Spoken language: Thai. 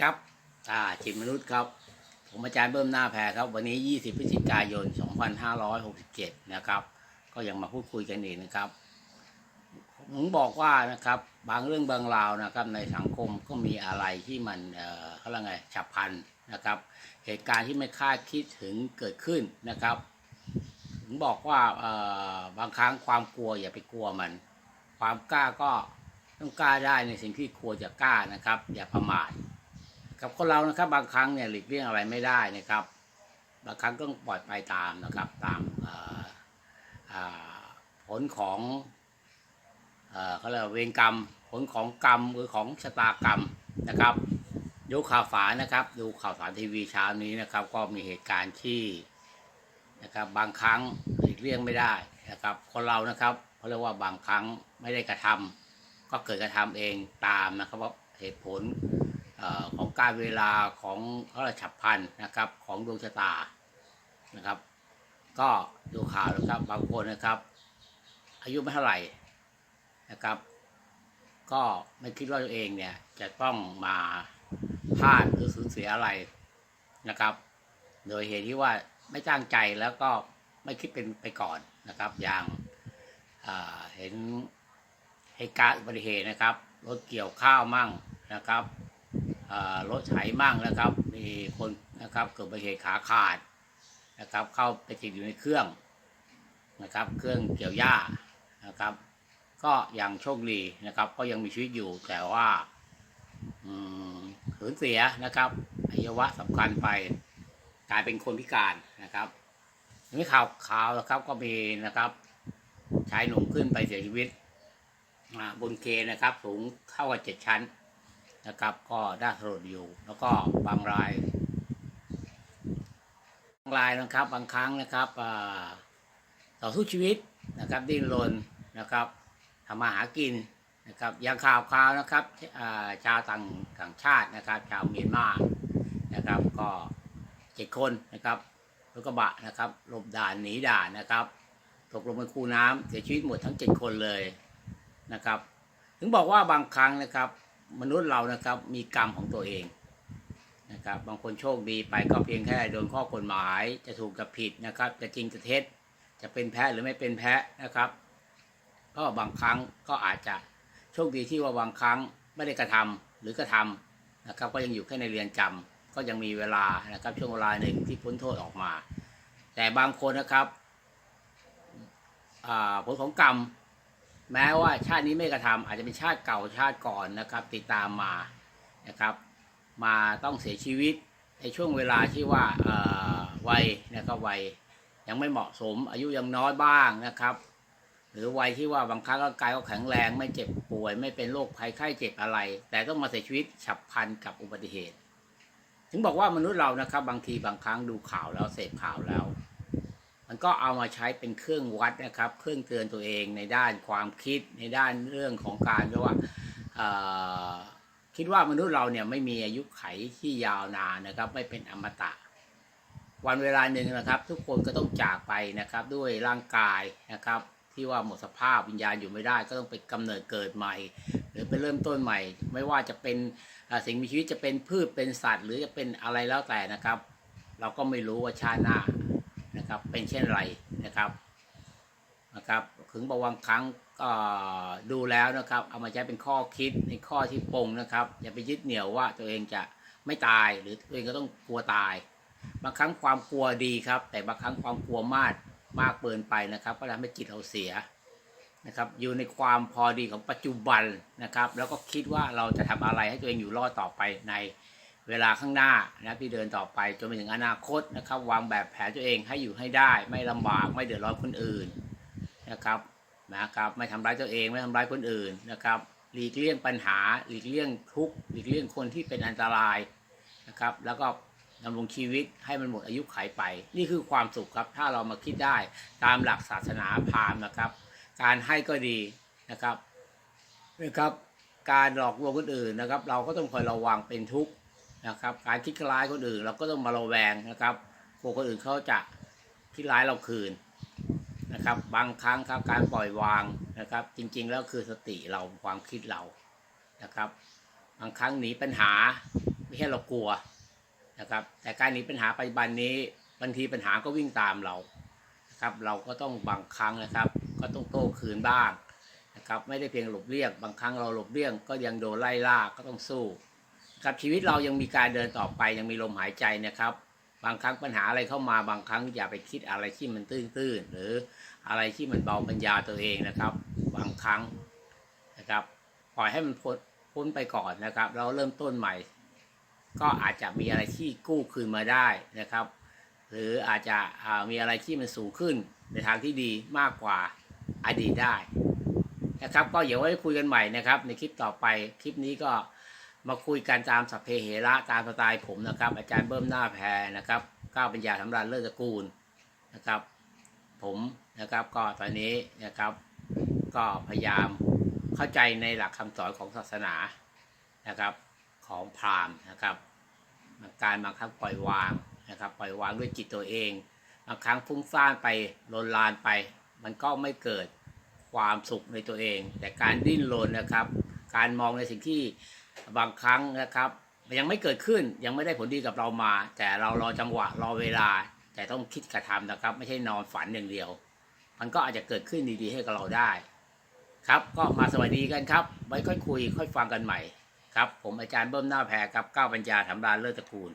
ครับอ่าจิตมนุษย์ครับ ผมอาจารย์เบิ้มหน้าแพรครับ วันนี้ 20 พฤศจิกายน 2567 นะครับ ก็ยังมาพูดคุยกันอีกนะครับ ผมบอกว่านะครับ บางเรื่องบางราวนะครับ ในสังคมก็มีอะไรที่มัน เอ่อเขาเรียกไงฉับพลันนะครับ เหตุการณ์ที่ไม่คาดคิดถึงเกิดขึ้นนะครับ ผมบอกว่า เอ่อ บางครั้งความกลัวอย่าไปกลัวมัน ความกล้าก็ต้องกล้าได้ในสิ่งที่ควรจะกล้านะครับ อย่าประมาท กับคนเรานะครับ บางครั้งเนี่ยหลีกเลี่ยงอะไรไม่ได้นะครับ บางครั้งก็ปล่อยไปตามนะครับ ตามผลของเขาเรียกว่าเวรกรรม ผลของกรรมหรือของชะตากรรมนะครับดูข่าวสารนะครับ ดูข่าวสารทีวีเช้านี้นะครับ ก็มีเหตุการณ์ที่นะครับบางครั้งหลีกเลี่ยงไม่ได้นะครับ คนเรานะครับเขาเรียกว่าบางครั้งไม่ได้กระทำก็เกิดกระทำเองตามนะครับว่าเหตุผล ของการเวลาของเขาเรียกฉับพลันะครับ ของดวงชะตานะครับ ก็ดูข่าวนะครับบางคนนะครับ อายุไม่เท่าไหร่นะครับ ก็ไม่คิดว่าตัวเองเนี่ยจะต้องมาพลาดหรือสูญเสียอะไรนะครับ โดยเหตุที่ว่าไม่ตั้งใจแล้วก็ไม่คิดเป็นไปก่อนนะครับ อย่างเอ่อเห็นเหตุการณ์อุบัติเหตุนะครับรถเกี่ยวข้าวมั่งนะครับ รถไถมั่งนะครับ มีคนนะครับเกิดอุบัติเหตุขาขาดนะครับ เข้าไปติดอยู่ในเครื่องนะครับ เครื่องเกี่ยวหญ้านะครับ ก็ยังโชคดีนะครับ ก็ยังมีชีวิตอยู่แต่ว่าอืมสูญเสียนะครับอวัยวะสำคัญไปกลายเป็นคนพิการนะครับนี่ข่าวข่าวนะครับก็มีนะครับชายหนุ่มขึ้นไปเสียชีวิตบนเคนะครับ สูงเท่ากับเจ็ดชั้น นะครับ ก็ได้สลดอยู่ แล้วก็บางรายบางรายนะครับบางครั้งนะครับต่อสู้ชีวิตนะครับ ดิ้นรนนะครับทำมาหากินนะครับอย่างข่าวข่าวนะครับาชาวต่างต่างชาตินะครับ ชาวเมียนมานะครับ ก็เจ็ดคนนะครับรถกระบะนะครับหลบด่านหนีด่านนะครับตกลงในคูน้ำเสียชีวิตหมดทั้งเจ็ดคนเลยนะครับ ถึงบอกว่าบางครั้งนะครับ มนุษย์เรานะครับมีกรรมของตัวเองนะครับ บางคนโชคดีไปก็เพียงแค่โดนข้อกฎหมายจะถูกจะผิดนะครับ จะจริงจะเท็จจะเป็นแพ้หรือไม่เป็นแพ้นะครับ ก็บางครั้งก็อาจจะโชคดีที่ว่าบางครั้งไม่ได้กระทำหรือกระทำนะครับ ก็ยังอยู่แค่ในเรือนจำก็ยังมีเวลานะครับ ช่วงเวลาหนึ่งที่พ้นโทษออกมา แต่บางคนนะครับผลของกรรม แม้ว่าชาตินี้ไม่กระทำอาจจะเป็นชาติเก่าชาติก่อนนะครับ ติดตามมานะครับ มาต้องเสียชีวิตในช่วงเวลาที่ว่าวัยนะครับวัยยังไม่เหมาะสม อายุยังน้อยบ้างนะครับ หรือวัยที่ว่าบางครั้งร่างกายก็แข็งแรงไม่เจ็บป่วย ไม่เป็นโรคภัยไข้เจ็บอะไร แต่ต้องมาเสียชีวิตฉับพลันกับอุบัติเหตุ ถึงบอกว่ามนุษย์เรานะครับ บางทีบางครั้งดูข่าวแล้วเสพข่าวแล้ว มันก็เอามาใช้เป็นเครื่องวัดนะครับ เครื่องเตือนตัวเองในด้านความคิดในด้านเรื่องของการเรียกว่าคิดว่ามนุษย์เราเนี่ยไม่มีอายุไขที่ยาวนานนะครับ ไม่เป็นอมตะ วันเวลาหนึ่งนะครับ ทุกคนก็ต้องจากไปนะครับ ด้วยร่างกายนะครับ ที่ว่าหมดสภาพวิญญาณอยู่ไม่ได้ ก็ต้องไปกำเนิดเกิดใหม่ หรือไปเริ่มต้นใหม่ ไม่ว่าจะเป็นสิ่งมีชีวิตจะเป็นพืชเป็นสัตว์ หรือจะเป็นอะไรแล้วแต่นะครับ เราก็ไม่รู้ว่าชาติหน้า นะครับ เป็นเช่นไรนะครับนะครับถึงบอกวางครั้งก็ดูแล้วนะครับ เอามาใช้เป็นข้อคิดในข้อที่ปรงนะครับอย่าไปยึดเหนี่ยวว่าตัวเองจะไม่ตายหรือตัวเองก็ต้องกลัวตาย บางครั้งความกลัวดีครับ แต่บางครั้งความกลัวมากมากเกินไปนะครับ ก็ทำให้จิตเราเสียนะครับ อยู่ในความพอดีของปัจจุบันนะครับ แล้วก็คิดว่าเราจะทำอะไรให้ตัวเองอยู่รอดต่อไปใน เวลาข้างหน้านะที่เดินต่อไปจนไปถึงอนาคตนะครับ วางแบบแผนตัวเองให้อยู่ให้ได้ ไม่ลำบากไม่เดือดร้อนคนอื่นนะครับนะครับ ไม่ทำร้ายตัวเองไม่ทำร้ายคนอื่นนะครับ หลีกเลี่ยงปัญหา หลีกเลี่ยงทุกข์หลีกเลี่ยงคนที่เป็นอันตรายนะครับ แล้วก็ดำรงชีวิตให้มันหมดอายุขัยไป นี่คือความสุขครับ ถ้าเรามาคิดได้ตามหลักศาสนาพราหมณ์นะครับ การให้ก็ดีนะครับนะครับ การหลอกลวงคนอื่นนะครับ เราก็ต้องคอยระวังเป็นทุกข์ นะครับ การคิดร้ายคนอื่น เราก็ต้องมาระแวงนะครับกลัวคนอื่นเขาจะคิดร้ายเราคืนนะครับ บางครั้งครับการปล่อยวางนะครับ จริงๆแล้วคือสติเราความคิดเรานะครับอางครั้งหนีปัญหาไม่ใช่เรากลัวนะครับ แต่การหนีปัญหาปัจจุบันนี้บางทีปัญหาก็วิ่งตามเรานะครับ เราก็ต้องบางครั้งนะครับ ก็ต้องโต้คืนบ้างนะครับ ไม่ได้เพียงหลบเลี่ยงบางครั้งเราหลบเลี่ยงก็ยังโดนไล่ล่าก็ต้องสู้ ครับชีวิตเรายังมีการเดินต่อไปยังมีลมหายใจนะครับ บางครั้งปัญหาอะไรเข้ามาบางครั้งอย่าไปคิดอะไรที่มันตื้นๆหรืออะไรที่มันเบาปัญญาตัวเองนะครับ บางครั้งนะครับปล่อยให้มันพ้นไปก่อนนะครับแล้วเริ่มต้นใหม่ ก็อาจจะมีอะไรที่กู้คืนมาได้นะครับ หรืออาจจะมีอะไรที่มันสูงขึ้นในทางที่ดีมากกว่าอดีตได้นะครับ ก็เดี๋ยวไว้คุยกันใหม่นะครับ ในคลิปต่อไปคลิปนี้ก็ มาคุยกันตามสัพเพเหระตามสไตล์ผมนะครับ อาจารย์เบิ้มหน้าแพรนะครับก้าวปัญญาสำราญเลิศตระกูลนะครับ ผมนะครับก็ตอนนี้นะครับ ก็พยายามเข้าใจในหลักคำสอนของศาสนานะครับของพราหมณ์นะครับการบางครั้งปล่อยวางนะครับ ปล่อยวางด้วยจิตตัวเองบางครั้งฟุ้งซ่านไปลนลานไป มันก็ไม่เกิดความสุขในตัวเอง แต่การดิ้นรนนะครับ การมองในสิ่งที่ บางครั้งนะครับ ยังไม่เกิดขึ้นยังไม่ได้ผลดีกับเรามา แต่เรารอจังหวะรอเวลา แต่ต้องคิดกระทำนะครับ ไม่ใช่นอนฝันอย่างเดียว มันก็อาจจะเกิดขึ้นดีๆให้กับเราได้ ครับก็มาสวัสดีกันครับ ไว้ค่อยคุย ค่อยฟังกันใหม่ครับ ผมอาจารย์เบิ้มหน้าแพรครับก้าวปัญญาธรรมดานเลิศตระกูล